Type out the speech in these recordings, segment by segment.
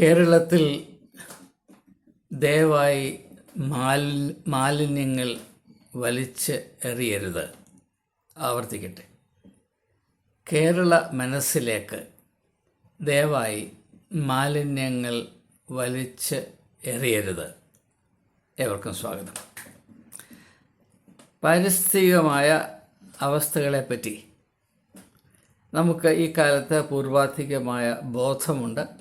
കേരളത്തിൽ ദയവായി മാലി മാലിന്യങ്ങൾ വലിച്ച് എറിയരുത്. ആവർത്തിക്കട്ടെ. കേരള മനസ്സിലേക്ക് ദയവായി മാലിന്യങ്ങൾ വലിച്ച് എറിയരുത്. ഏവർക്കും സ്വാഗതം. പാരിസ്ഥിതികമായ അവസ്ഥകളെപ്പറ്റി നമുക്ക് ഈ കാലത്ത് പൂർവാധികമായ ബോധമുണ്ട്.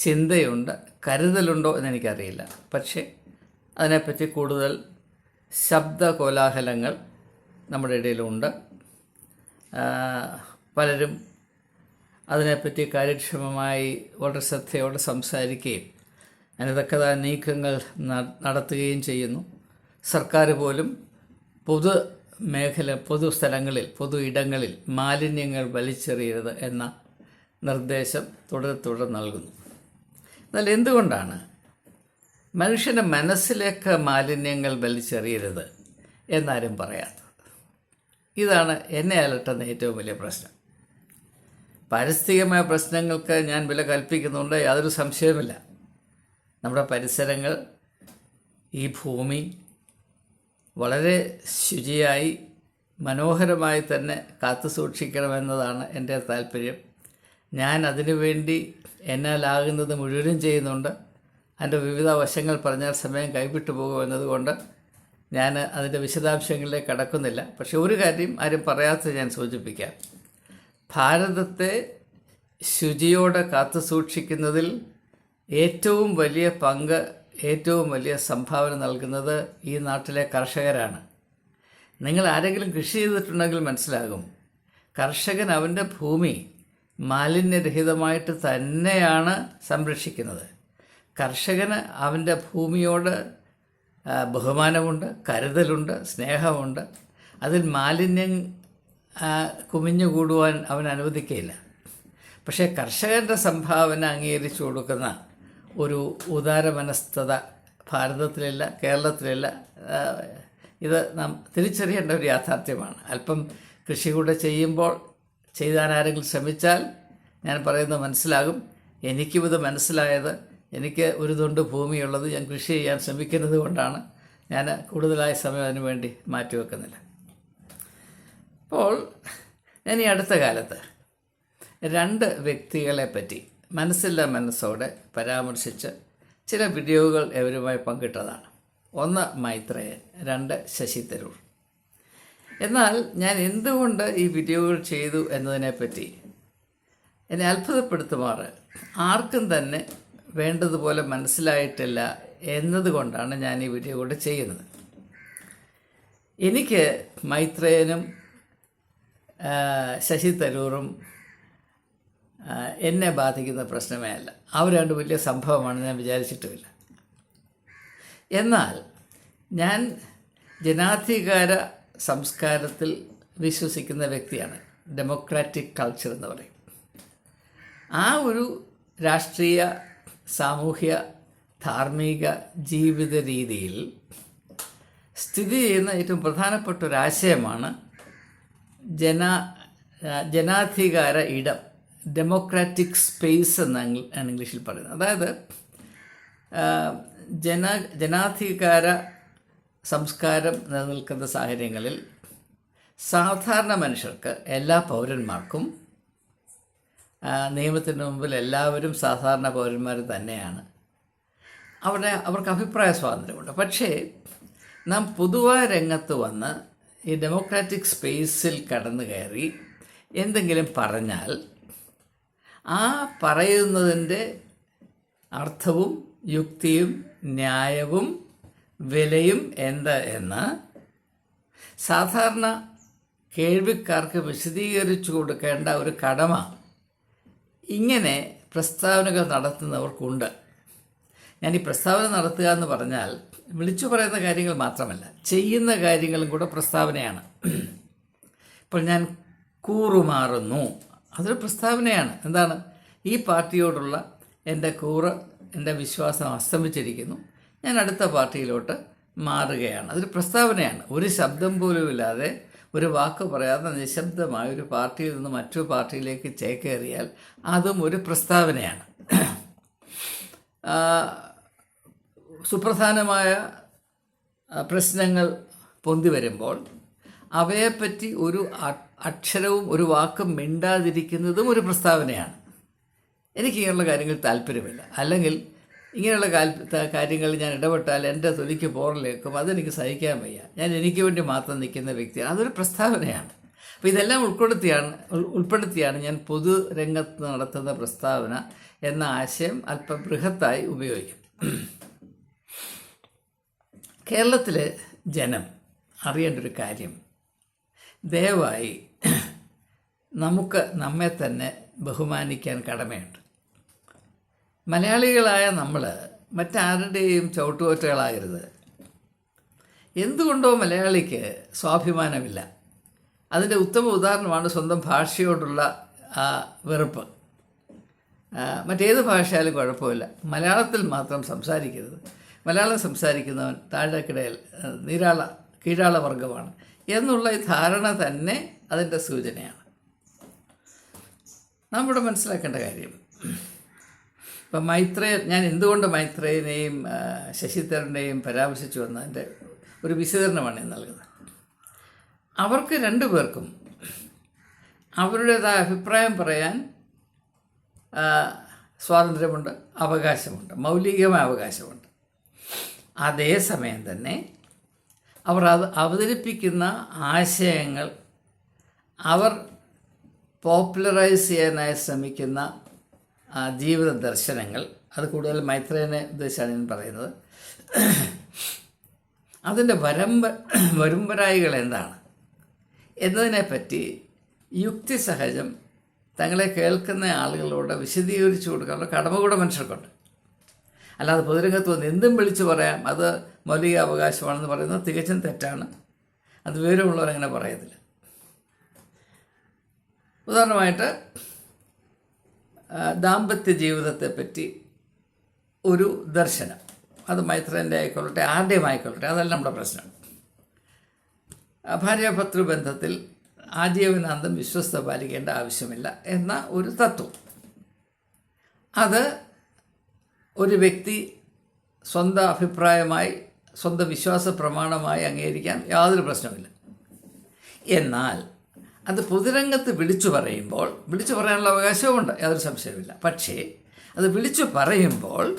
ചിന്തയുണ്ട് കരുതലുണ്ടോ എന്നെനിക്കറിയില്ല. പക്ഷേ അതിനെപ്പറ്റി കൂടുതൽ ശബ്ദ കോലാഹലങ്ങൾ നമ്മുടെ ഇടയിലുണ്ട്. പലരും അതിനെപ്പറ്റി കാര്യക്ഷമമായി വളരെ ശ്രദ്ധയോടെ സംസാരിക്കുകയും അതിനതക്കത നീക്കങ്ങൾ നടത്തുകയും ചെയ്യുന്നു. സർക്കാർ പോലും പൊതു മേഖല പൊതു സ്ഥലങ്ങളിൽ പൊതു ഇടങ്ങളിൽ മാലിന്യങ്ങൾ വലിച്ചെറിയരുത് എന്ന നിർദ്ദേശം തുടരെ തുടർ നൽകുന്നു. എന്നാൽ എന്തുകൊണ്ടാണ്? മനുഷ്യന്റെ മനസ്സിലേക്ക് മാലിന്യങ്ങൾ വലിച്ചെറിയരുത് എന്നാരും പറയാത്തത്. ഇതാണ് എന്നെ അലട്ടുന്ന ഏറ്റവും വലിയ പ്രശ്നം. പാരിസ്ഥിതികമായ പ്രശ്നങ്ങൾക്ക് ഞാൻ വില കൽപ്പിക്കുന്നുണ്ട് യാതൊരു സംശയവുമില്ല. നമ്മുടെ പരിസരങ്ങൾ ഈ ഭൂമി വളരെ ശുചിയായി മനോഹരമായി തന്നെ കാത്തു സൂക്ഷിക്കണമെന്നതാണ് എന്റെ താല്പര്യം. ഞാൻ അതിനുവേണ്ടി എന്നാലാകുന്നത് മുഴുവനും ചെയ്യുന്നുണ്ട്. അതിന്റെ വിവിധ വശങ്ങൾ പറഞ്ഞാൽ സമയം കൈവിട്ടു പോകുമെന്നതുകൊണ്ട് ഞാൻ അതിന്റെ വിശദാംശങ്ങളിലേക്ക് കടക്കുന്നില്ല. പക്ഷെ ഒരു കാര്യം ആരും പറയാത്തത് ഞാൻ സൂചിപ്പിക്കാം. ഭാരതത്തെ ശുചിയോടെ കാത്തു സൂക്ഷിക്കുന്നതിൽ ഏറ്റവും വലിയ പങ്ക് ഏറ്റവും വലിയ സംഭാവന നൽകുന്നത് ഈ നാട്ടിലെ കർഷകരാണ്. നിങ്ങൾ ആരെങ്കിലും കൃഷി ചെയ്തിട്ടുണ്ടെങ്കിൽ മനസ്സിലാകും. കർഷകൻ അവന്റെ ഭൂമി മാലിന്യരഹിതമായിട്ട് തന്നെയാണ് സംരക്ഷിക്കുന്നത്. കർഷകന് അവന്റെ ഭൂമിയോട് ബഹുമാനമുണ്ട് കരുതലുണ്ട് സ്നേഹമുണ്ട്. അതിൽ മാലിന്യം കുമിഞ്ഞു കുമിഞ്ഞുകൂടുവാൻ അവൻ അനുവദിക്കുകയില്ല പക്ഷേ കർഷകന്റെ സംഭാവന അംഗീകരിച്ചു കൊടുക്കുന്ന ഒരു ഉദാരമനസ്ഥത ഭാരതത്തിലില്ല കേരളത്തിലില്ല ഇത് നാം തിരിച്ചറിയേണ്ട ഒരു യാഥാർത്ഥ്യമാണ്. അല്പം കൃഷി കൂടെ ചെയ്യുമ്പോൾ ചെയ്താൻ ആരെങ്കിലും ശ്രമിച്ചാൽ ഞാൻ പറയുന്നത് മനസ്സിലാകും. എനിക്കും ഇത് മനസ്സിലായത് എനിക്ക് ഒരു തൊണ്ട് ഭൂമിയുള്ളത് ഞാൻ കൃഷി ചെയ്യാൻ ശ്രമിക്കുന്നത് കൊണ്ടാണ്. ഞാൻ കൂടുതലായ സമയം അതിനു വേണ്ടി മാറ്റിവെക്കുന്നില്ല. അപ്പോൾ ഞാൻ ഈ അടുത്ത കാലത്ത് രണ്ട് വ്യക്തികളെ പറ്റി മനസ്സില്ല മനസ്സോടെ പരാമർശിച്ച് ചില വീഡിയോകൾ ഇവരുമായി പങ്കിട്ടതാണ്. ഒന്ന് മൈത്രേയൻ രണ്ട് ശശി തരൂർ. എന്നാൽ ഞാൻ എന്തുകൊണ്ട് ഈ വീഡിയോകൾ ചെയ്തു എന്നതിനെപ്പറ്റി എന്നെ അത്ഭുതപ്പെടുത്തുമാറ്. ആർക്കും തന്നെ വേണ്ടതുപോലെ മനസ്സിലായിട്ടില്ല എന്നതുകൊണ്ടാണ് ഞാൻ ഈ വീഡിയോ കൂടെ ചെയ്യുന്നത്. എനിക്ക് മൈത്രേയനും ശശി തരൂറും എന്നെ ബാധിക്കുന്ന പ്രശ്നമേ അല്ല. അവർ രണ്ട് വലിയ സംഭവമാണ് ഞാൻ വിചാരിച്ചിട്ടുമില്ല. എന്നാൽ ഞാൻ ജനാധികാര സംസ്കാരത്തിൽ വിശ്വസിക്കുന്ന വ്യക്തിയാണ്. ഡെമോക്രാറ്റിക് കൾച്ചർ എന്ന് പറയും. ആ ഒരു രാഷ്ട്രീയ സാമൂഹ്യ ധാർമ്മിക ജീവിത രീതിയിൽ സ്ഥിതി ചെയ്യുന്ന ഏറ്റവും പ്രധാനപ്പെട്ട ഒരു ആശയമാണ് ജന ജനാധികാര ഇടം ഡെമോക്രാറ്റിക് സ്പേസ് എന്നാണ് ഇംഗ്ലീഷിൽ പറയുന്നത്. അതായത് ജന ജനാധികാര സംസ്കാരം നിലനിൽക്കുന്ന സാഹചര്യങ്ങളിൽ സാധാരണ മനുഷ്യർക്ക് എല്ലാ പൗരന്മാർക്കും നിയമത്തിന് മുമ്പിൽ എല്ലാവരും സാധാരണ പൗരന്മാർ തന്നെയാണ്. അവിടെ അവർക്ക് അഭിപ്രായ സ്വാതന്ത്ര്യമുണ്ട്. പക്ഷേ നാം പൊതുവായ രംഗത്ത് വന്ന് ഈ ഡെമോക്രാറ്റിക് സ്പേസിൽ കടന്നു കയറി എന്തെങ്കിലും പറഞ്ഞാൽ ആ പറയുന്നതിന്റെ അർത്ഥവും യുക്തിയും ന്യായവും വിലയും എന്ത് എന്ന് സാധാരണ കേൾവിക്കാർക്ക് വിശദീകരിച്ചു കൊടുക്കേണ്ട ഒരു കടമ ഇങ്ങനെ പ്രസ്താവനകൾ നടത്തുന്നവർക്കുണ്ട്. ഞാൻ ഈ പ്രസ്താവന നടത്തുക എന്ന് പറഞ്ഞാൽ വിളിച്ചു പറയുന്ന കാര്യങ്ങൾ മാത്രമല്ല ചെയ്യുന്ന കാര്യങ്ങളും കൂടെ പ്രസ്താവനയാണ്. ഇപ്പോൾ ഞാൻ കൂറുമാറുന്നു. അതൊരു പ്രസ്താവനയാണ്. എന്താണ്? ഈ പാർട്ടിയോടുള്ള എന്റെ കൂറ് എന്റെ വിശ്വാസം അസ്തമിച്ചിരിക്കുന്നു. ഞാൻ അടുത്ത പാർട്ടിയിലോട്ട് മാറുകയാണ്. അതൊരു പ്രസ്താവനയാണ്. ഒരു ശബ്ദം പോലും ഇല്ലാതെ ഒരു വാക്ക് പറയാതെ നിശബ്ദമായ ഒരു പാർട്ടിയിൽ നിന്ന് മറ്റൊരു പാർട്ടിയിലേക്ക് ചേക്കേറിയാൽ അതും ഒരു പ്രസ്താവനയാണ്. സുപ്രധാനമായ പ്രശ്നങ്ങൾ പൊന്തി വരുമ്പോൾ അവയെപ്പറ്റി ഒരു അക്ഷരവും ഒരു വാക്കും മിണ്ടാതിരിക്കുന്നതും ഒരു പ്രസ്താവനയാണ്. എനിക്ക് ഇങ്ങനെയുള്ള കാര്യങ്ങൾ താല്പര്യമില്ല. അല്ലെങ്കിൽ ഇങ്ങനെയുള്ള കാര്യങ്ങളിൽ ഞാൻ ഇടപെട്ടാൽ എന്റെ തൊലിക്ക് പോറലേക്കും അതെനിക്ക് സഹിക്കാൻ വയ്യ. ഞാൻ എനിക്ക് വേണ്ടി മാത്രം നിൽക്കുന്ന വ്യക്തിയാണ് അതൊരു പ്രസ്താവനയാണ്. അപ്പോൾ ഇതെല്ലാം ഉൾപ്പെടുത്തിയാണ് ഉൾ- ഉൾപ്പെടുത്തിയാണ് ഞാൻ പൊതുരംഗത്ത് നടത്തുന്ന പ്രസ്താവന എന്ന ആശയം അല്പം ബൃഹത്തായി ഉപയോഗിക്കും. കേരളത്തിലെ ജനം അറിയേണ്ട ഒരു കാര്യം. ദയവായി നമുക്ക് നമ്മെ തന്നെ ബഹുമാനിക്കാൻ കടമയുണ്ട്. മലയാളികളായ നമ്മൾ മറ്റാരുടെയും ചവിട്ടുകൊറ്റകളാകരുത്. എന്തുകൊണ്ടോ മലയാളിക്ക് സ്വാഭിമാനമില്ല. അതിന്റെ ഉത്തമ ഉദാഹരണമാണ് സ്വന്തം ഭാഷയോടുള്ള ആ വെറുപ്പ്. മറ്റേത് ഭാഷയാലും കുഴപ്പമില്ല. മലയാളത്തിൽ മാത്രം സംസാരിക്കരുത്. മലയാളം സംസാരിക്കുന്നവൻ താഴെക്കിടയിൽ നീരാള കീഴാള വർഗമാണ് എന്നുള്ള ഈ ധാരണ തന്നെ അതിന്റെ സൂചനയാണ്. നമ്മുടെ മനസ്സിലാക്കേണ്ട കാര്യം ഇപ്പം മൈത്രേ ഞാൻ എന്തുകൊണ്ട് മൈത്രേനെയും ആ, ശശി തരൂരിനെയും പരാമർശിച്ചു എന്നതിന്റെ ഒരു വിശദീകരണമാണ് ഞാൻ നൽകുന്നത്. അവർക്ക് രണ്ടു പേർക്കും അവരുടേതായ അഭിപ്രായം പറയാൻ സ്വാതന്ത്ര്യമുണ്ട് അവകാശമുണ്ട് മൗലികമായ അവകാശമുണ്ട്. അതേസമയം തന്നെ അവർ അത് അവതരിപ്പിക്കുന്ന ആശയങ്ങൾ അവർ പോപ്പുലറൈസ് ചെയ്യാനായി ശ്രമിക്കുന്ന ജീവിത ദർശനങ്ങൾ അത് കൂടുതൽ മൈത്രേനെ ഉദ്ദേശിച്ചാണ് ഞാൻ പറയുന്നത്. അതിന്റെ വരമ്പ വരുമ്പരായികൾ എന്താണ്? എന്നതിനെപ്പറ്റി യുക്തിസഹജം തങ്ങളെ കേൾക്കുന്ന ആളുകളോട് വിശദീകരിച്ചു കൊടുക്കാനുള്ള കടമ കൂടെ മനുഷ്യർക്കുണ്ട്. അല്ലാതെ പൊതുരംഗത്ത് വന്ന് എന്തും വിളിച്ചു പറയാം അത് മൗലിക അവകാശമാണെന്ന് പറയുന്നത് തികച്ചും തെറ്റാണ്. അത് വിവരമുള്ളവരങ്ങനെ പറയത്തില്ല. ഉദാഹരണമായിട്ട് ദാമ്പത്യ ജീവിതത്തെ പറ്റി ഒരു ദർശനം. അത് മൈത്രേന്റെ ആയിക്കൊള്ളട്ടെ ആരുടെയും ആയിക്കൊള്ളട്ടെ അതല്ല നമ്മുടെ പ്രശ്നം. ഭാര്യാഭർത്തൃ ബന്ധത്തിൽ ആജീവനാന്തം വിശ്വസ്ത പാലിക്കേണ്ട ആവശ്യമില്ല എന്ന ഒരു തത്വം. അത് ഒരു വ്യക്തി സ്വന്തം അഭിപ്രായമായി സ്വന്തം വിശ്വാസ പ്രമാണമായി അംഗീകരിക്കാൻ യാതൊരു പ്രശ്നവുമില്ല. എന്നാൽ അത് പൊതുരംഗത്ത് വിളിച്ചു പറയുമ്പോൾ വിളിച്ചു പറയാനുള്ള അവകാശവുമുണ്ട് യാതൊരു സംശയവുമില്ല. പക്ഷേ അത് വിളിച്ചു പറയുമ്പോൾ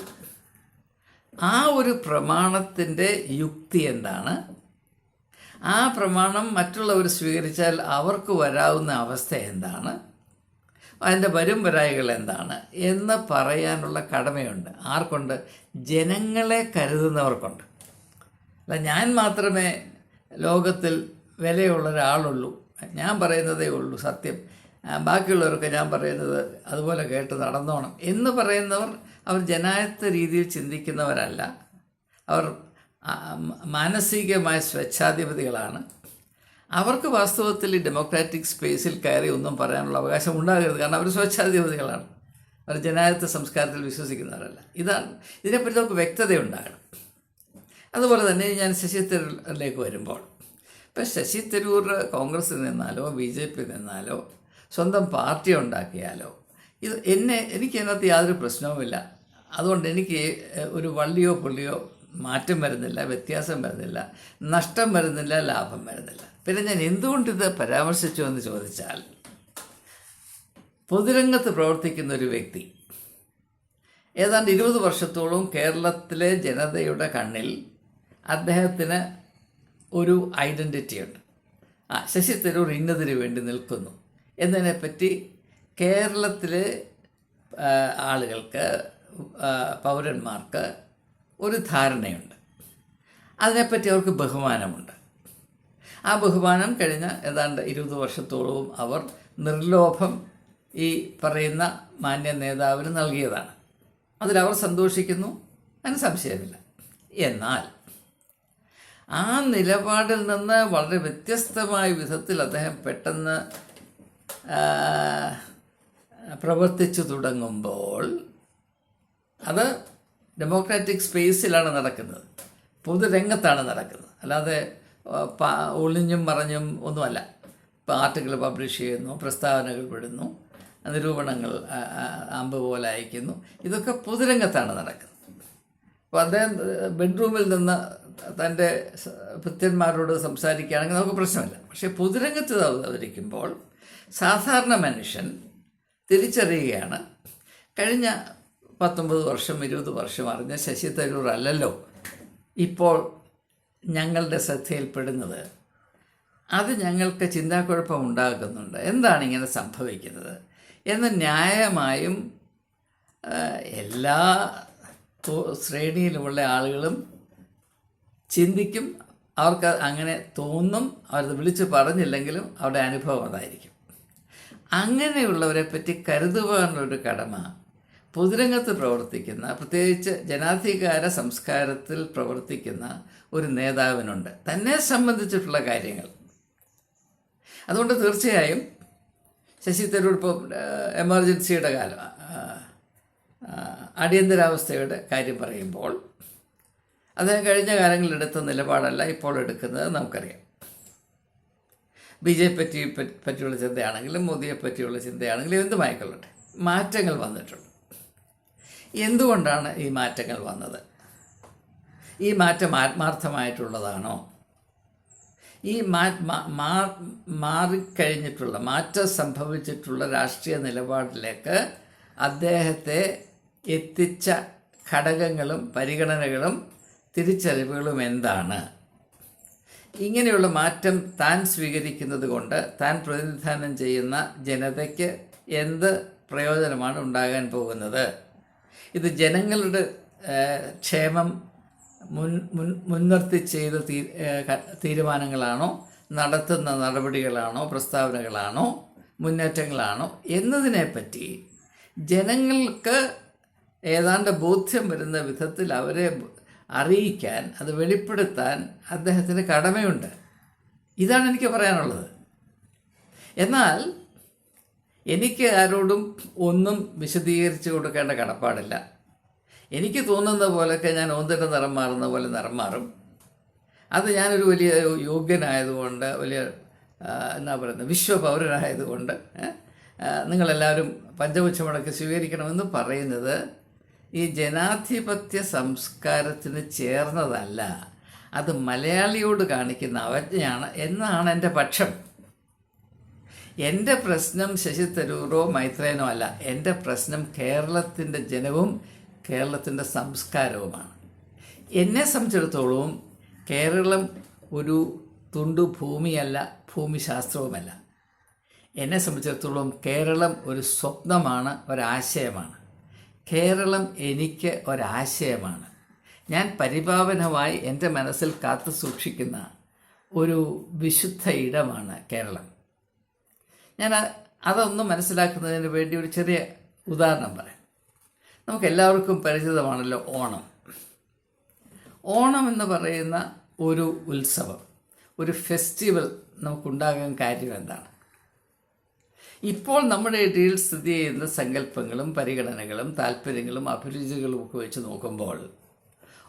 ആ ഒരു പ്രമാണത്തിന്റെ യുക്തി എന്താണ്? ആ പ്രമാണം മറ്റുള്ളവർ സ്വീകരിച്ചാൽ അവർക്ക് വരാവുന്ന അവസ്ഥ എന്താണ്? അതിന്റെ വരും വരായികൾ എന്താണ്? എന്ന് പറയാനുള്ള കടമയുണ്ട്. ആർക്കുണ്ട്? ജനങ്ങളെ കരുതുന്നവർക്കുണ്ട്. അല്ല ഞാൻ മാത്രമേ ലോകത്തിൽ വിലയുള്ള ഒരാളുള്ളൂ. ഞാൻ പറയുന്നതേ ഉള്ളൂ സത്യം. ബാക്കിയുള്ളവർക്ക് ഞാൻ പറയുന്നത് അതുപോലെ കേട്ട് നടന്നോണം. എന്ന് പറയുന്നവർ അവർ ജനായത്വ രീതിയിൽ ചിന്തിക്കുന്നവരല്ല. അവർ മാനസികമായ സ്വച്ഛാധിപതികളാണ്. അവർക്ക് വാസ്തവത്തിൽ ഈ ഡെമോക്രാറ്റിക് സ്പേസിൽ കയറി ഒന്നും പറയാനുള്ള അവകാശം ഉണ്ടാകരുത്. കാരണം അവർ സ്വച്ഛാധിപതികളാണ്. അവർ ജനായത്വ സംസ്കാരത്തിൽ വിശ്വസിക്കുന്നവരല്ല. ഇതാണ് ഇതിനെപ്പറ്റി നമുക്ക് വ്യക്തതയുണ്ടാകണം. അതുപോലെ തന്നെ ഞാൻ ശശി തരൂരിലേക്ക് വരുമ്പോൾ ഇപ്പം ശശി തരൂർ കോൺഗ്രസ്സിൽ നിന്നാലോ ബി ജെ പി നിന്നാലോ സ്വന്തം പാർട്ടി ഉണ്ടാക്കിയാലോ? ഇത് എന്നെ എനിക്ക് അതിനകത്ത് യാതൊരു പ്രശ്നവുമില്ല. അതുകൊണ്ട് എനിക്ക് ഒരു വള്ളിയോ പുള്ളിയോ മാറ്റം വരുന്നില്ല വ്യത്യാസം വരുന്നില്ല നഷ്ടം വരുന്നില്ല ലാഭം വരുന്നില്ല. പിന്നെ ഞാൻ എന്തുകൊണ്ടിത് പരാമർശിച്ചു എന്ന് ചോദിച്ചാൽ പൊതുരംഗത്ത് പ്രവർത്തിക്കുന്ന ഒരു വ്യക്തി ഏതാണ്ട് ഇരുപത് വർഷത്തോളം കേരളത്തിലെ ജനതയുടെ കണ്ണിൽ അദ്ദേഹത്തിന് ഒരു ഐഡന്റിറ്റിയുണ്ട് ആ ശശി തരൂർ ഇന്നതിന് വേണ്ടി നിൽക്കുന്നു. എന്നതിനെപ്പറ്റി കേരളത്തിലെ ആളുകൾക്ക് പൗരന്മാർക്ക് ഒരു ധാരണയുണ്ട്. അതിനെപ്പറ്റി അവർക്ക് ബഹുമാനമുണ്ട്. ആ ബഹുമാനം കഴിഞ്ഞ ഏതാണ്ട് ഇരുപത് വർഷത്തോളവും അവർ നിർലോഭം ഈ പറയുന്ന മാന്യ നേതാവിന് നൽകിയതാണ്. അതിലവർ സന്തോഷിക്കുന്നു അതിന് സംശയമില്ല. എന്നാൽ ആ നിലപാടിൽ നിന്ന് വളരെ വ്യത്യസ്തമായ വിധത്തിൽ അദ്ദേഹം പെട്ടെന്ന് പ്രവർത്തിച്ചു തുടങ്ങുമ്പോൾ അത് ഡെമോക്രാറ്റിക് സ്പേസിലാണ് നടക്കുന്നത്. പൊതുരംഗത്താണ് നടക്കുന്നത്. അല്ലാതെ ഒളിഞ്ഞും മറഞ്ഞും ഒന്നുമല്ല. ഇപ്പോൾ ആർട്ടിക്കിൾ പബ്ലിഷ് ചെയ്യുന്നു പ്രസ്താവനകൾ വിടുന്നു നിരൂപണങ്ങൾ അമ്പ് പോലെ അയക്കുന്നു. ഇതൊക്കെ പൊതുരംഗത്താണ് നടക്കുന്നത്. അപ്പോൾ അദ്ദേഹം ബെഡ്റൂമിൽ നിന്ന് തന്റെ ഭൃത്യന്മാരോട് സംസാരിക്കുകയാണെങ്കിൽ നമുക്ക് പ്രശ്നമില്ല. പക്ഷേ പൊതുരംഗത്ത് അവതരിക്കുമ്പോൾ സാധാരണ മനുഷ്യൻ തിരിച്ചറിയുകയാണ്. കഴിഞ്ഞ പത്തൊമ്പത് വർഷം ഇരുപത് വർഷം അറിഞ്ഞ ശശി തരൂർ അല്ലല്ലോ ഇപ്പോൾ ഞങ്ങളുടെ ശ്രദ്ധയിൽപ്പെടുന്നത്. അത് ഞങ്ങൾക്ക് ചിന്താക്കുഴപ്പം ഉണ്ടാക്കുന്നുണ്ട് എന്താണ് ഇങ്ങനെ സംഭവിക്കുന്നത്? എന്ന് ന്യായമായും എല്ലാ ശ്രേണിയിലുമുള്ള ആളുകളും ചിന്തിക്കും അവർക്ക് അങ്ങനെ തോന്നും അവരത് വിളിച്ച് പറഞ്ഞില്ലെങ്കിലും അവരുടെ അനുഭവം അതായിരിക്കും. അങ്ങനെയുള്ളവരെ പറ്റി കരുതുക എന്നുള്ളൊരു കടമ പൊതുരംഗത്ത് പ്രവർത്തിക്കുന്ന പ്രത്യേകിച്ച് ജനാധികാര സംസ്കാരത്തിൽ പ്രവർത്തിക്കുന്ന ഒരു നേതാവിനുണ്ട്. തന്നെ സംബന്ധിച്ചിട്ടുള്ള കാര്യങ്ങൾ. അതുകൊണ്ട് തീർച്ചയായും ശശി തരൂർ ഇപ്പോൾ എമർജൻസിയുടെ കാലം അടിയന്തരാവസ്ഥയുടെ കാര്യം പറയുമ്പോൾ അദ്ദേഹം കഴിഞ്ഞ കാലങ്ങളിൽ എടുത്ത നിലപാടല്ല ഇപ്പോൾ എടുക്കുന്നത് നമുക്കറിയാം. ബി ജെ പറ്റി പറ്റിയുള്ള ചിന്തയാണെങ്കിലും മോദിയെ പറ്റിയുള്ള ചിന്തയാണെങ്കിലും എന്തുമായിക്കൊള്ളട്ടെ മാറ്റങ്ങൾ വന്നിട്ടുണ്ട്. എന്തുകൊണ്ടാണ് ഈ മാറ്റങ്ങൾ വന്നത്? ഈ മാറ്റം ആത്മാർത്ഥമായിട്ടുള്ളതാണോ? ഈ മാ മാറിക്കഴിഞ്ഞിട്ടുള്ള മാറ്റം സംഭവിച്ചിട്ടുള്ള രാഷ്ട്രീയ നിലപാടിലേക്ക് അദ്ദേഹത്തെ എത്തിച്ച ഘടകങ്ങളും പരിഗണനകളും തിരിച്ചറിവുകളും എന്താണ്? ഇങ്ങനെയുള്ള മാറ്റം താൻ സ്വീകരിക്കുന്നത് കൊണ്ട് താൻ പ്രതിനിധാനം ചെയ്യുന്ന ജനതയ്ക്ക് എന്ത് പ്രയോജനമാണ് ഉണ്ടാകാൻ പോകുന്നത്? ഇത് ജനങ്ങളുടെ ക്ഷേമം മുൻ മുൻ മുൻനിർത്തി ചെയ്ത തീരുമാനങ്ങളാണോ? നടത്തുന്ന നടപടികളാണോ? പ്രസ്താവനകളാണോ? മുന്നേറ്റങ്ങളാണോ? എന്നതിനെപ്പറ്റി ജനങ്ങൾക്ക് ഏതാണ്ട് ബോധ്യം വരുന്ന വിധത്തിൽ അവരെ അറിയിക്കാൻ അത് വെളിപ്പെടുത്താൻ അദ്ദേഹത്തിന് കടമയുണ്ട്. ഇതാണ് എനിക്ക് പറയാനുള്ളത്. എന്നാൽ എനിക്ക് ആരോടും ഒന്നും വിശദീകരിച്ചു കൊടുക്കേണ്ട കടപ്പാടില്ല. എനിക്ക് തോന്നുന്ന പോലൊക്കെ ഞാൻ ഓന്തിന്റെ നിറം മാറുന്ന പോലെ നിറം മാറും. അത് ഞാനൊരു വലിയ യോഗ്യനായതുകൊണ്ട് വലിയ എന്നാ പറയുന്നത് വിശ്വപൗരനായതുകൊണ്ട് നിങ്ങളെല്ലാവരും പഞ്ചപുച്ഛമടക്ക് സ്വീകരിക്കണമെന്ന് പറയുന്നത് ഈ ജനാധിപത്യ സംസ്കാരത്തിന് ചേർന്നതല്ല. അത് മലയാളിയോട് കാണിക്കുന്ന അവജ്ഞയാണ് എന്നാണ് എന്റെ പക്ഷം. എന്റെ പ്രശ്നം ശശി തരൂറോ മൈത്രേനോ അല്ല. എന്റെ പ്രശ്നം കേരളത്തിന്റെ ജനവും കേരളത്തിന്റെ സംസ്കാരവുമാണ്. എന്നെ സംബന്ധിച്ചിടത്തോളം കേരളം ഒരു തുണ്ടു ഭൂമിയല്ല ഭൂമിശാസ്ത്രവുമല്ല. എന്നെ സംബന്ധിച്ചിടത്തോളം കേരളം ഒരു സ്വപ്നമാണ് ഒരാശയമാണ്. കേരളം എനിക്ക് ഒരാശയമാണ്. ഞാൻ പരിപാവനമായി എന്റെ മനസ്സിൽ കാത്തു സൂക്ഷിക്കുന്ന ഒരു വിശുദ്ധ ഇടമാണ് കേരളം. ഞാൻ അതൊന്നും അതൊന്ന് മനസ്സിലാക്കുന്നതിന് വേണ്ടി ഒരു ചെറിയ ഉദാഹരണം പറയാം. നമുക്ക് എല്ലാവർക്കും പരിചിതമാണല്ലോ ഓണം. ഓണം എന്ന് പറയുന്ന ഒരു ഉത്സവം ഒരു ഫെസ്റ്റിവൽ നമുക്കുണ്ടാകാൻ കാര്യം എന്താണ്? ഇപ്പോൾ നമ്മുടെ ഇടയിൽ സ്ഥിതി ചെയ്യുന്ന സങ്കല്പങ്ങളും പരിഗണനകളും താല്പര്യങ്ങളും അഭിരുചികളും ഒക്കെ വെച്ച് നോക്കുമ്പോൾ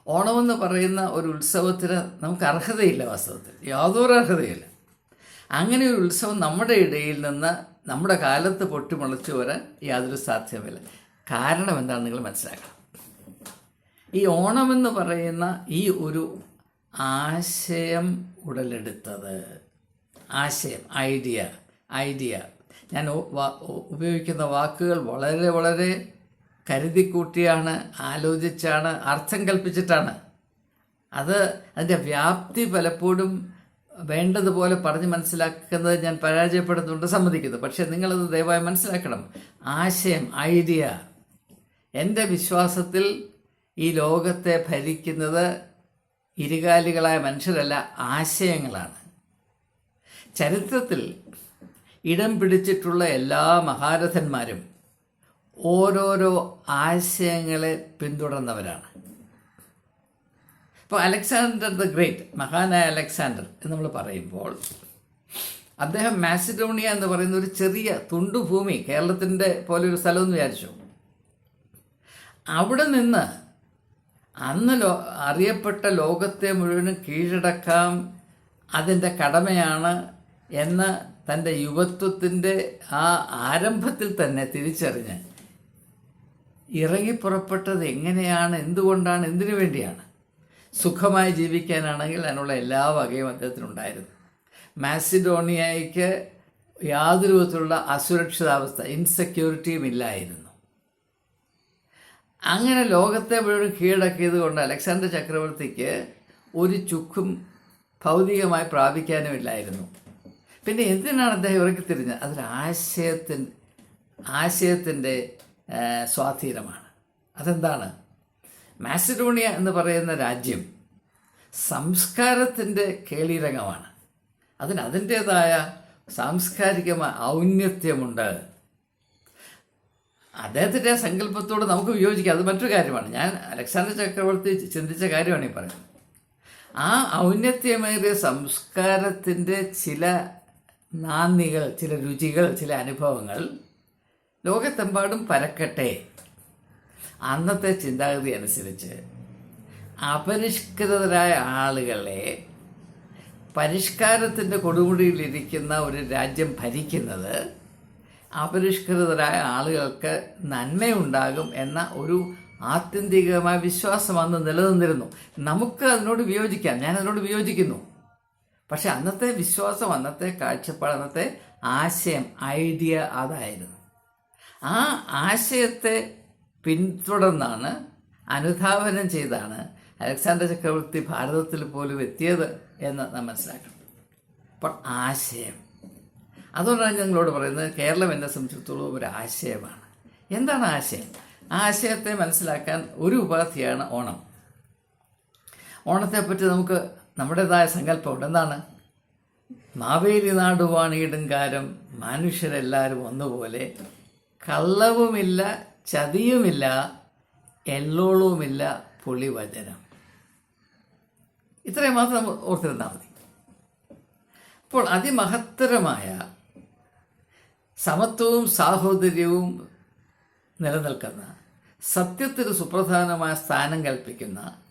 ഓണമെന്ന് പറയുന്ന ഒരു ഉത്സവത്തിന് നമുക്ക് അർഹതയില്ല വാസ്തവത്തിൽ. യാതൊരു അർഹതയില്ല. അങ്ങനെ ഒരു ഉത്സവം നമ്മുടെ ഇടയിൽ നിന്ന് നമ്മുടെ കാലത്ത് പൊട്ടിമുളച്ചു വരാൻ യാതൊരു സാധ്യമില്ല കാരണം എന്താണെന്ന് നിങ്ങൾ മനസ്സിലാക്കണം. ഈ ഓണമെന്ന് പറയുന്ന ഈ ഒരു ആശയം ഉടലെടുത്തത്. ആശയം ഐഡിയ ഐഡിയ. ഞാൻ ഉപയോഗിക്കുന്ന വാക്കുകൾ വളരെ വളരെ കരുതിക്കൂട്ടിയാണ് ആലോചിച്ചാണ് അർത്ഥം കൽപ്പിച്ചിട്ടാണ്. അത് അതിന്റെ വ്യാപ്തി പലപ്പോഴും വേണ്ടതുപോലെ പറഞ്ഞ് മനസ്സിലാക്കുന്നത് ഞാൻ പരാജയപ്പെടുന്നുണ്ട് സമ്മതിക്കുന്നു. പക്ഷേ നിങ്ങളത് ദയവായി മനസ്സിലാക്കണം. ആശയം ഐഡിയ എന്റെ വിശ്വാസത്തിൽ ഈ ലോകത്തെ ഭരിക്കുന്നത് ഇരുകാലികളായ മനുഷ്യരല്ല ആശയങ്ങളാണ്. ചരിത്രത്തിൽ ഇടം പിടിച്ചിട്ടുള്ള എല്ലാ മഹാരഥന്മാരും ഓരോരോ ആശയങ്ങളെ പിന്തുടർന്നവരാണ്. ഇപ്പോൾ അലക്സാണ്ടർ ദ ഗ്രേറ്റ് മഹാനായ അലക്സാണ്ടർ എന്ന് നമ്മൾ പറയുമ്പോൾ അദ്ദേഹം മാസിഡോണിയ എന്ന് പറയുന്ന ഒരു ചെറിയ തുണ്ടുഭൂമി കേരളത്തിന്റെ പോലെ ഒരു സ്ഥലം എന്ന് വിചാരിച്ചു. അവിടെ നിന്ന് അന്ന് ലോ അറിയപ്പെട്ട ലോകത്തെ മുഴുവനും കീഴടക്കാം അതിന്റെ കടമയാണ് എന്ന് തന്റെ യുവത്വത്തിന്റെ ആ ആരംഭത്തിൽ തന്നെ തിരിച്ചറിഞ്ഞ് ഇറങ്ങിപ്പുറപ്പെട്ടത് എങ്ങനെയാണ് എന്തുകൊണ്ടാണ് എന്തിനു വേണ്ടിയാണ്? സുഖമായി ജീവിക്കാനാണെങ്കിൽ അതിനുള്ള എല്ലാ വകയും അദ്ദേഹത്തിനുണ്ടായിരുന്നു. മാസിഡോണിയയ്ക്ക് യാതൊരു വിധത്തിലുള്ള അസുരക്ഷിതാവസ്ഥ ഇൻസെക്യൂരിറ്റിയും ഇല്ലായിരുന്നു. അങ്ങനെ ലോകത്തെ മുഴുവൻ കീഴടക്കിയത് കൊണ്ട് അലക്സാണ്ടർ ചക്രവർത്തിക്ക് ഒരു ചുക്കും ഭൗതികമായി പ്രാപിക്കാനുമില്ലായിരുന്നു. പിന്നെ എന്തിനാണ് അദ്ദേഹം ഇവർക്ക് തിരിഞ്ഞത്? അതൊരു ആശയത്തിൻ ആശയത്തിന്റെ സ്വാധീനമാണ്. അതെന്താണ്? മാസിഡോണിയ എന്ന് പറയുന്ന രാജ്യം സംസ്കാരത്തിന്റെ കേളിരംഗമാണ്. അതിന് അതിന്റേതായ സാംസ്കാരികമായ ഔന്നത്യമുണ്ട്. അദ്ദേഹത്തിന്റെ സങ്കല്പത്തോട് നമുക്ക് വിയോജിക്കാം. അത് മറ്റൊരു കാര്യമാണ്. ഞാൻ അലക്സാണ്ടർ ചക്രവർത്തി ചിന്തിച്ച കാര്യമാണ് ഈ പറയുന്നത്. ആ ഔന്നത്യമേറിയ സംസ്കാരത്തിന്റെ ചില നാന്ദികൾ ചില രുചികൾ ചില അനുഭവങ്ങൾ. ലോകത്തെമ്പാടും പരക്കട്ടെ. അന്നത്തെ ചിന്താഗതി അനുസരിച്ച് അപരിഷ്കൃതരായ ആളുകളെ പരിഷ്കാരത്തിന്റെ കൊടുമുടിയിലിരിക്കുന്ന ഒരു രാജ്യം ഭരിക്കുന്നത് അപരിഷ്കൃതരായ ആളുകൾക്ക് നന്മയുണ്ടാകും എന്ന ഒരു ആത്യന്തികമായ വിശ്വാസം അന്ന് നിലനിന്നിരുന്നു. നമുക്ക് അതിനോട് വിയോജിക്കാം. ഞാൻ അതിനോട് വിയോജിക്കുന്നു. പക്ഷെ അന്നത്തെ വിശ്വാസം അന്നത്തെ കാഴ്ചപ്പാട് അന്നത്തെ ആശയം ഐഡിയ അതായിരുന്നു. ആ ആശയത്തെ പിന്തുടർന്നാണ് അനുധാവനം ചെയ്താണ് അലക്സാണ്ടർ ചക്രവർത്തി ഭാരതത്തിൽ പോലും എത്തിയത് എന്ന് നാം മനസ്സിലാക്കണം. അപ്പോൾ ആശയം. അതുകൊണ്ടാണ് ഞങ്ങളോട് പറയുന്നത് കേരളം എന്നെ സംബന്ധിച്ചിടത്തോളം ഒരു ആശയമാണ്. എന്താണ് ആശയം? ആശയത്തെ മനസ്സിലാക്കാൻ ഒരു ഉപാധിയാണ് ഓണം. ഓണത്തെപ്പറ്റി നമുക്ക് നമ്മുടേതായ സങ്കല്പമുണ്ട്. എന്താണ്? മാവേലി നാടുവാണിയിടുങ്കാരം മനുഷ്യരെല്ലാവരും ഒന്നുപോലെ. കള്ളവുമില്ല ചതിയുമില്ല എല്ലോളവുമില്ല പുളിവചനം. ഇത്രയും മാത്രം ഓർത്തിരുന്നാൽ മതി. അപ്പോൾ അതിമഹത്തരമായ സമത്വവും സാഹോദര്യവും നിലനിൽക്കുന്ന സത്യത്തിന് സുപ്രധാനമായ സ്ഥാനം കൽപ്പിക്കുന്ന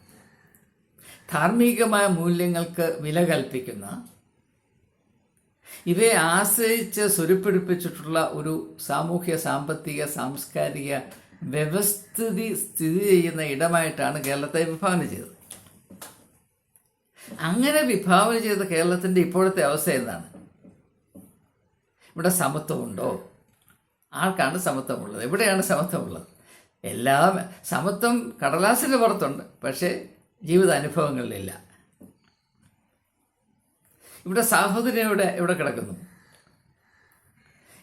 ധാർമ്മികമായ മൂല്യങ്ങൾക്ക് വില കൽപ്പിക്കുന്ന ഇവയെ ആശ്രയിച്ച് സ്വരുപ്പിടിപ്പിച്ചിട്ടുള്ള ഒരു സാമൂഹ്യ സാമ്പത്തിക സാംസ്കാരിക വ്യവസ്ഥിതി സ്ഥിതി ചെയ്യുന്ന ഇടമായിട്ടാണ് കേരളത്തെ വിഭാവന ചെയ്തത്. അങ്ങനെ വിഭാവന ചെയ്ത കേരളത്തിന്റെ ഇപ്പോഴത്തെ അവസ്ഥ എന്താണ്? ഇവിടെ സമത്വമുണ്ടോ ആർക്കാണ് സമത്വമുള്ളത്? എവിടെയാണ് സമത്വമുള്ളത്? എല്ലാം സമത്വം കടലാസിന്റെ പുറത്തുണ്ട്. പക്ഷേ ജീവിതാനുഭവങ്ങളിലില്ല. ഇവിടെ സാഹോദര്യം ഇവിടെ ഇവിടെ കിടക്കുന്നു.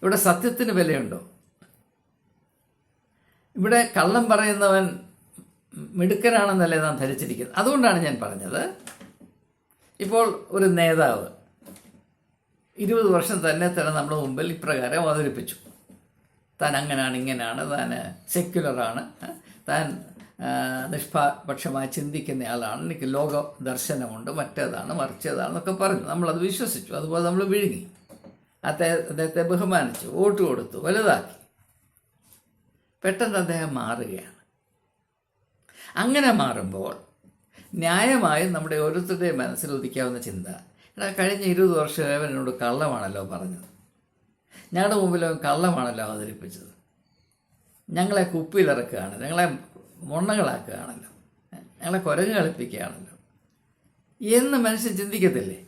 ഇവിടെ സത്യത്തിന് വിലയുണ്ടോ? ഇവിടെ കള്ളം പറയുന്നവൻ മിടുക്കനാണെന്നല്ലേ നാം ധരിച്ചിരിക്കുന്നത്. അതുകൊണ്ടാണ് ഞാൻ പറഞ്ഞത്. ഇപ്പോൾ ഒരു നേതാവ് ഇരുപത് വർഷം തന്നെ തന്നെ നമ്മുടെ മുമ്പിൽ ഇപ്രകാരം അവതരിപ്പിച്ചു. താൻ അങ്ങനെയാണ് ഇങ്ങനെയാണ് താൻ സെക്യുലറാണ് താൻ നിഷ്പക്ഷമായി ചിന്തിക്കുന്ന ആളാണ്. എനിക്ക് ലോക ദർശനമുണ്ട് മറ്റേതാണ് മറിച്ചതാണെന്നൊക്കെ പറഞ്ഞു. നമ്മളത് വിശ്വസിച്ചു. അതുപോലെ നമ്മൾ വിഴുങ്ങി. അദ്ദേഹം അദ്ദേഹത്തെ ബഹുമാനിച്ചു വോട്ട് കൊടുത്തു വലുതാക്കി. പെട്ടെന്ന് അദ്ദേഹം മാറുകയാണ്. അങ്ങനെ മാറുമ്പോൾ ന്യായമായും നമ്മുടെ ഓരോരുത്തരുടെയും മനസ്സിൽ ഉദിക്കാവുന്ന ചിന്ത എടാ കഴിഞ്ഞ ഇരുപത് വർഷം അവൻ എന്നോട് കള്ളമാണല്ലോ പറഞ്ഞത്? ഞങ്ങളുടെ മുമ്പിൽ അവൻ കള്ളമാണല്ലോ അവതരിപ്പിച്ചത്? ഞങ്ങളെ കുപ്പിയിലിറക്കുകയാണ്. ഞങ്ങളെ മൊണ്ണകളാക്കുകയാണല്ലോ. ഞങ്ങളെ കുരങ്ങ് കളിപ്പിക്കുകയാണല്ലോ. എന്ന് മനുഷ്യൻ ചിന്തിക്കത്തില്ലേ?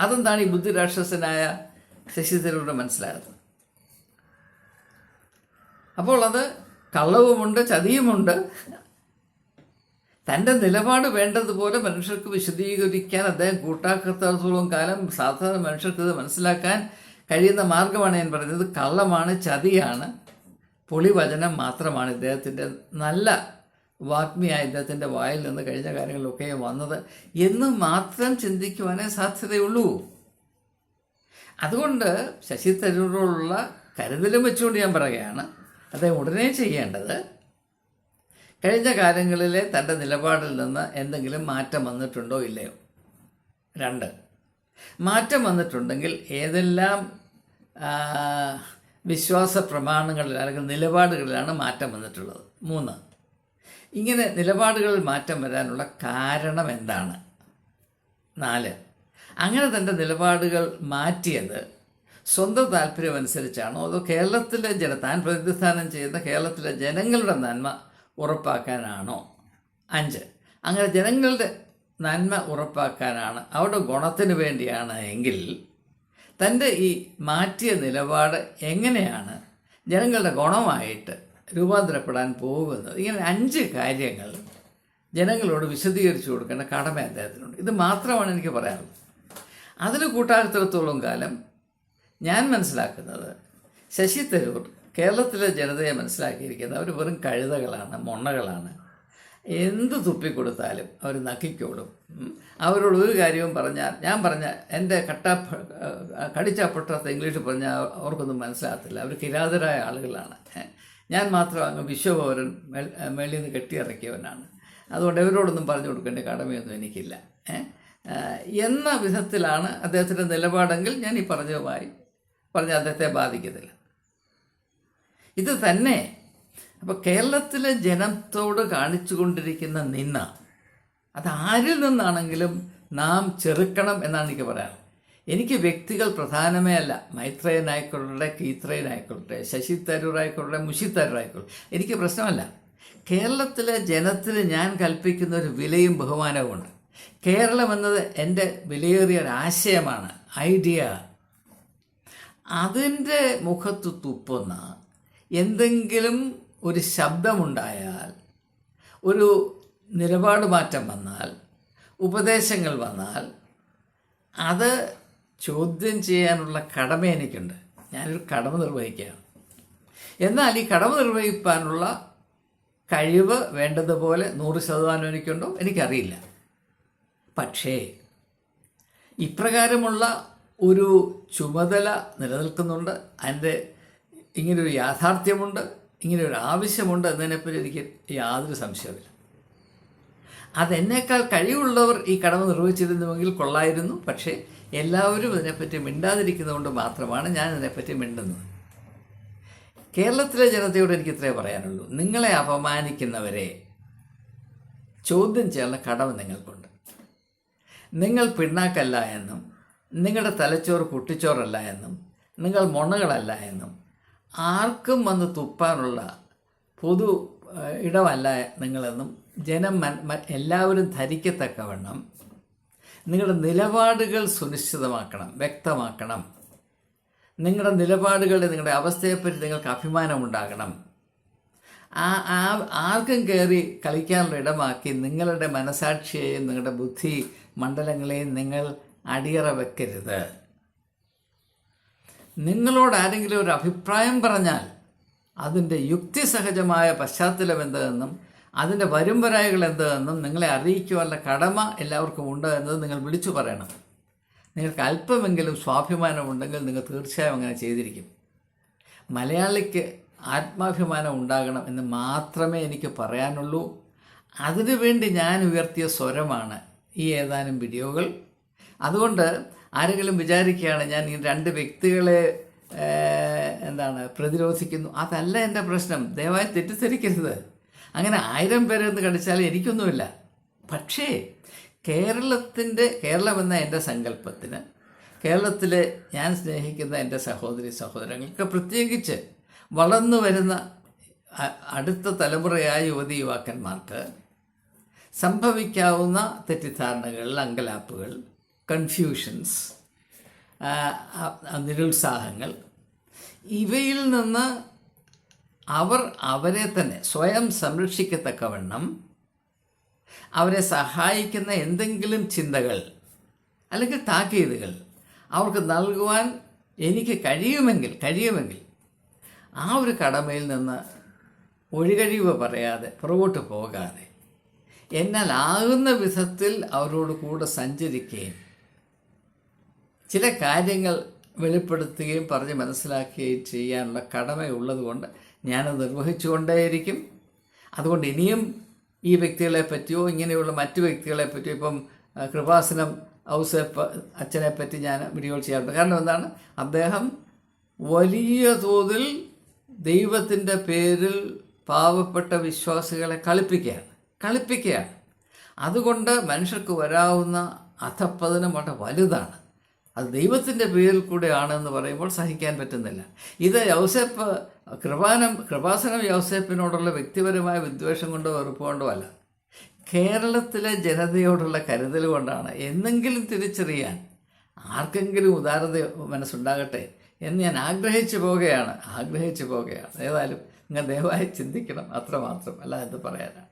അതെന്താണ് ഈ ബുദ്ധിരാക്ഷസനായ ശശി തരൂരിന് മനസ്സിലാകുന്നത് അപ്പോൾ അത് കള്ളവുമുണ്ട് ചതിയുമുണ്ട്. തന്റെ നിലപാട് വേണ്ടതുപോലെ മനുഷ്യർക്ക് വിശദീകരിക്കാൻ അദ്ദേഹം കൂട്ടാക്കത്തോളം കാലം സാധാരണ മനുഷ്യർക്ക് ഇത് മനസ്സിലാക്കാൻ കഴിയുന്ന മാർഗമാണ് ഞാൻ പറയുന്നത് കള്ളമാണ് ചതിയാണ്. പൊളിവചനം മാത്രമാണ് ഇദ്ദേഹത്തിന്റെ നല്ല വാഗ്മിയായ ഇദ്ദേഹത്തിന്റെ വായിൽ നിന്ന് കഴിഞ്ഞ കാര്യങ്ങളിലൊക്കെ വന്നത് എന്ന് മാത്രം ചിന്തിക്കുവാനേ സാധ്യതയുള്ളൂ. അതുകൊണ്ട് ശശി തരൂരോടുള്ള കരുതലും വെച്ചുകൊണ്ട് ഞാൻ പറയുകയാണ്. അദ്ദേഹം ഉടനെ ചെയ്യേണ്ടത് കഴിഞ്ഞ കാലങ്ങളിലെ തന്റെ നിലപാടിൽ നിന്ന് എന്തെങ്കിലും മാറ്റം വന്നിട്ടുണ്ടോ ഇല്ലയോ? രണ്ട്. മാറ്റം വന്നിട്ടുണ്ടെങ്കിൽ ഏതെല്ലാം വിശ്വാസ പ്രമാണങ്ങളിൽ അല്ലെങ്കിൽ നിലപാടുകളിലാണ് മാറ്റം വന്നിട്ടുള്ളത്. മൂന്ന് ഇങ്ങനെ നിലപാടുകളിൽ മാറ്റം വരാനുള്ള കാരണം എന്താണ്? നാല് അങ്ങനെ തന്റെ നിലപാടുകൾ മാറ്റിയത് സ്വന്തം താല്പര്യമനുസരിച്ചാണോ? അതോ കേരളത്തിലെ ജന താൻ പ്രതിനിധാനം ചെയ്യുന്ന കേരളത്തിലെ ജനങ്ങളുടെ നന്മ ഉറപ്പാക്കാനാണോ? അഞ്ച് അങ്ങനെ ജനങ്ങളുടെ നന്മ ഉറപ്പാക്കാനാണ്. അവരുടെ ഗുണത്തിന് വേണ്ടിയാണ് എങ്കിൽ തന്റെ ഈ മാറ്റിയ നിലപാട് എങ്ങനെയാണ്? ജനങ്ങളുടെ ഗുണമായിട്ട് രൂപാന്തരപ്പെടാൻ പോകുന്നത്? ഇങ്ങനെ അഞ്ച് കാര്യങ്ങൾ ജനങ്ങളോട് വിശദീകരിച്ചു കൊടുക്കേണ്ട കടമ അദ്ദേഹത്തിനുണ്ട്. ഇത് മാത്രമാണ് എനിക്ക് പറയാനുള്ളത്. അതിന് കൂട്ടാരത്തിടത്തോളം കാലം ഞാൻ മനസ്സിലാക്കുന്നത് ശശി തരൂർ കേരളത്തിലെ ജനതയെ മനസ്സിലാക്കിയിരിക്കുന്നത് അവർ വെറും കഴുതകളാണ് മൊണ്ണകളാണ്. എന്ത് തുപ്പിക്കൊടുത്താലും അവർ നക്കിക്കോടും. അവരോട് ഒരു കാര്യവും പറഞ്ഞാൽ ഞാൻ പറഞ്ഞ എന്റെ കട്ട കടിച്ച കടിച്ചപ്പൊട്ടാത്ത ഇംഗ്ലീഷ് പറഞ്ഞാൽ അവർക്കൊന്നും മനസ്സിലാകത്തില്ല. അവർ കിരാതരായ ആളുകളാണ്. ഞാൻ മാത്രം അങ്ങ് വിശ്വപൗരൻ മേളിൽ നിന്ന് കെട്ടിയിറക്കിയവനാണ്. അതുകൊണ്ട് അവരോടൊന്നും പറഞ്ഞു കൊടുക്കേണ്ട കടമയൊന്നും എനിക്കില്ല. എന്ന വിധത്തിലാണ് അദ്ദേഹത്തിന്റെ നിലപാടെങ്കിൽ ഞാൻ ഈ പറഞ്ഞതുമായി പറഞ്ഞ അദ്ദേഹത്തെ ബാധിക്കത്തില്ല. ഇത് തന്നെ അപ്പോൾ കേരളത്തിലെ ജനത്തോട് കാണിച്ചു കൊണ്ടിരിക്കുന്ന നിന്ന അത് ആരിൽ നിന്നാണെങ്കിലും നാം ചെറുക്കണം എന്നാണ് എനിക്ക് പറയാൻ എനിക്ക് വ്യക്തികൾ പ്രധാനമേ അല്ല. മൈത്രേയൻ ആയിക്കൊള്ളട്ടെ കീത്രയൻ ആയിക്കൊള്ളട്ടെ ശശി തരൂർ ആയിക്കൊള്ളട്ടെ മുഷി തരൂർ ആയിക്കൊള്ളട്ടെ എനിക്ക് പ്രശ്നമല്ല. കേരളത്തിലെ ജനത്തിന് ഞാൻ കൽപ്പിക്കുന്ന ഒരു വിലയും ബഹുമാനവും ഉണ്ട് കേരളം എന്നത് എന്റെ വിലയേറിയ ഒരു ആശയമാണ് ഐഡിയ. അതിന്റെ മുഖത്ത് തുപ്പുന്ന എന്തെങ്കിലും ഒരു ശബ്ദമുണ്ടായാൽ ഒരു നിലപാട് മാറ്റം വന്നാൽ ഉപദേശങ്ങൾ വന്നാൽ അത് ചോദ്യം ചെയ്യാനുള്ള കടമ എനിക്കുണ്ട്. ഞാനൊരു കടമ നിർവഹിക്കുകയാണ്. എന്നാൽ ഈ കടമ നിർവഹിക്കാനുള്ള കഴിവ് വേണ്ടതുപോലെ നൂറ് ശതമാനം എനിക്കുണ്ടോ? എനിക്കറിയില്ല. പക്ഷേ ഇപ്രകാരമുള്ള ഒരു ചുമതല നിലനിൽക്കുന്നുണ്ട്. അതിന്റെ ഇങ്ങനൊരു യാഥാർത്ഥ്യമുണ്ട്. ഇങ്ങനൊരു ആവശ്യമുണ്ട് എന്നതിനെപ്പറ്റി എനിക്ക് യാതൊരു സംശയമില്ല അതെന്നേക്കാൾ കഴിവുള്ളവർ ഈ കടമ നിർവഹിച്ചിരുന്നുവെങ്കിൽ കൊള്ളായിരുന്നു. പക്ഷേ എല്ലാവരും ഇതിനെപ്പറ്റി മിണ്ടാതിരിക്കുന്നതുകൊണ്ട് മാത്രമാണ് ഞാൻ ഇതിനെപ്പറ്റി മിണ്ടുന്നത്. കേരളത്തിലെ ജനതയോട് എനിക്ക് ഇത്രേ പറയാനുള്ളൂ. നിങ്ങളെ അപമാനിക്കുന്നവരെ ചോദ്യം ചെയ്യാനുള്ള കടമ നിങ്ങൾക്കുണ്ട്. നിങ്ങൾ പിണ്ണാക്കല്ല എന്നും നിങ്ങളുടെ തലച്ചോറ് കുട്ടിച്ചോറല്ല എന്നും നിങ്ങൾ മൊണ്ണകളല്ല എന്നും ആർക്കും വന്ന് തുപ്പാനുള്ള പൊതു ഇടമല്ല നിങ്ങളെന്നും ജനം എല്ലാവരും ധരിക്കത്തക്കവണ്ണം നിങ്ങളുടെ നിലപാടുകൾ സുനിശ്ചിതമാക്കണം വ്യക്തമാക്കണം. നിങ്ങളുടെ നിലപാടുകളുടെ നിങ്ങളുടെ അവസ്ഥയെപ്പറ്റി നിങ്ങൾക്ക് അഭിമാനമുണ്ടാകണം. ആ ആ ആർക്കും കയറി കളിക്കാനുള്ള ഇടമാക്കി നിങ്ങളുടെ മനസാക്ഷിയെയും നിങ്ങളുടെ ബുദ്ധി മണ്ഡലങ്ങളെയും നിങ്ങൾ അടിയറ വെക്കരുത് നിങ്ങളോട് ആരെങ്കിലും ഒരു അഭിപ്രായം പറഞ്ഞാൽ അതിന്റെ യുക്തിസഹജമായ പശ്ചാത്തലം എന്തെന്നും അതിന്റെ വരുംവരായകൾ എന്തെന്നും നിങ്ങളെ അറിയിക്കുവാനുള്ള കടമ എല്ലാവർക്കും ഉണ്ട് എന്നത് നിങ്ങൾ വിളിച്ചു പറയണം. നിങ്ങൾക്ക് അല്പമെങ്കിലും സ്വാഭിമാനമുണ്ടെങ്കിൽ നിങ്ങൾ തീർച്ചയായും അങ്ങനെ ചെയ്തിരിക്കും. മലയാളിക്ക് ആത്മാഭിമാനം ഉണ്ടാകണം എന്ന് മാത്രമേ എനിക്ക് പറയാനുള്ളൂ. അതിനുവേണ്ടി ഞാൻ ഉയർത്തിയ സ്വരമാണ് ഈ ഏതാനും വീഡിയോകൾ. അതുകൊണ്ട് ആരെങ്കിലും വിചാരിക്കുകയാണ് ഞാൻ ഈ രണ്ട് വ്യക്തികളെ എന്താണ് പ്രതിരോധിക്കുന്നു. അതല്ല എന്റെ പ്രശ്നം. ദയവായി തെറ്റിദ്ധരിക്കരുത്. അങ്ങനെ ആയിരം പേരെ ഒന്ന് കടിച്ചാൽ എനിക്കൊന്നുമില്ല. പക്ഷേ കേരളത്തിന്റെ കേരളമെന്ന എന്റെ സങ്കല്പത്തിന് കേരളത്തിലെ ഞാൻ സ്നേഹിക്കുന്ന എന്റെ സഹോദരി സഹോദരങ്ങൾക്ക് പ്രത്യേകിച്ച് വളർന്നു വരുന്ന അടുത്ത തലമുറയായ യുവതി യുവാക്കന്മാർക്ക് സംഭവിക്കാവുന്ന തെറ്റിദ്ധാരണകൾ അങ്കലാപ്പുകൾ കൺഫ്യൂഷൻസ് നിരുത്സാഹങ്ങൾ. ഇവയിൽ നിന്ന് അവർ അവരെ തന്നെ സ്വയം സംരക്ഷിക്കത്തക്കവണ്ണം അവരെ സഹായിക്കുന്ന എന്തെങ്കിലും ചിന്തകൾ അല്ലെങ്കിൽ താക്കീതുകൾ അവർക്ക് നൽകുവാൻ എനിക്ക് കഴിയുമെങ്കിൽ കഴിയുമെങ്കിൽ ആ ഒരു കടമയിൽ നിന്ന് ഒഴികഴിവ് പറയാതെ പുറകോട്ട് പോകാതെ എന്നാൽ ആകുന്ന വിധത്തിൽ അവരോട് കൂടെ സഞ്ചരിക്കുകയും ചില കാര്യങ്ങൾ വെളിപ്പെടുത്തുകയും പറഞ്ഞ് മനസ്സിലാക്കുകയും ചെയ്യാനുള്ള കടമയുള്ളതുകൊണ്ട് ഞാനത് നിർവഹിച്ചുകൊണ്ടേയിരിക്കും. അതുകൊണ്ട് ഇനിയും ഈ വ്യക്തികളെ പറ്റിയോ ഇങ്ങനെയുള്ള മറ്റു വ്യക്തികളെ പറ്റിയോ ഇപ്പം കൃപാസനം ഔസെ അച്ഛനെ പറ്റി ഞാൻ വീഡിയോ ചെയ്യാറുണ്ട്. കാരണം എന്താണ്? അദ്ദേഹം വലിയ തോതിൽ ദൈവത്തിന്റെ പേരിൽ പാവപ്പെട്ട വിശ്വാസികളെ കളിപ്പിക്കുകയാണ്. കളിപ്പിക്കുകയാണ്. അതുകൊണ്ട് മനുഷ്യർക്ക് വരാവുന്ന അധപ്പതനം വളരെ വലുതാണ്. അത് ദൈവത്തിന്റെ പേരിൽ കൂടെയാണെന്ന് പറയുമ്പോൾ സഹിക്കാൻ പറ്റുന്നില്ല. ഇത് യൗസേപ്പ് കൃപാനം കൃപാസനം യൗസേപ്പിനോടുള്ള വ്യക്തിപരമായ വിദ്വേഷം കൊണ്ടോ വെറുപ്പ് കൊണ്ടോ അല്ല കേരളത്തിലെ ജനതയോടുള്ള കരുതൽ കൊണ്ടാണ് എന്നെങ്കിലും തിരിച്ചറിയാൻ ആർക്കെങ്കിലും ഉദാരത മനസ്സുണ്ടാകട്ടെ എന്ന് ഞാൻ ആഗ്രഹിച്ചു പോവുകയാണ്. ആഗ്രഹിച്ചു പോവുകയാണ്. ഏതായാലും നിങ്ങൾ ദയവായി ചിന്തിക്കണം. അത്രമാത്രം അല്ല എന്ന് പറയാനാണ്.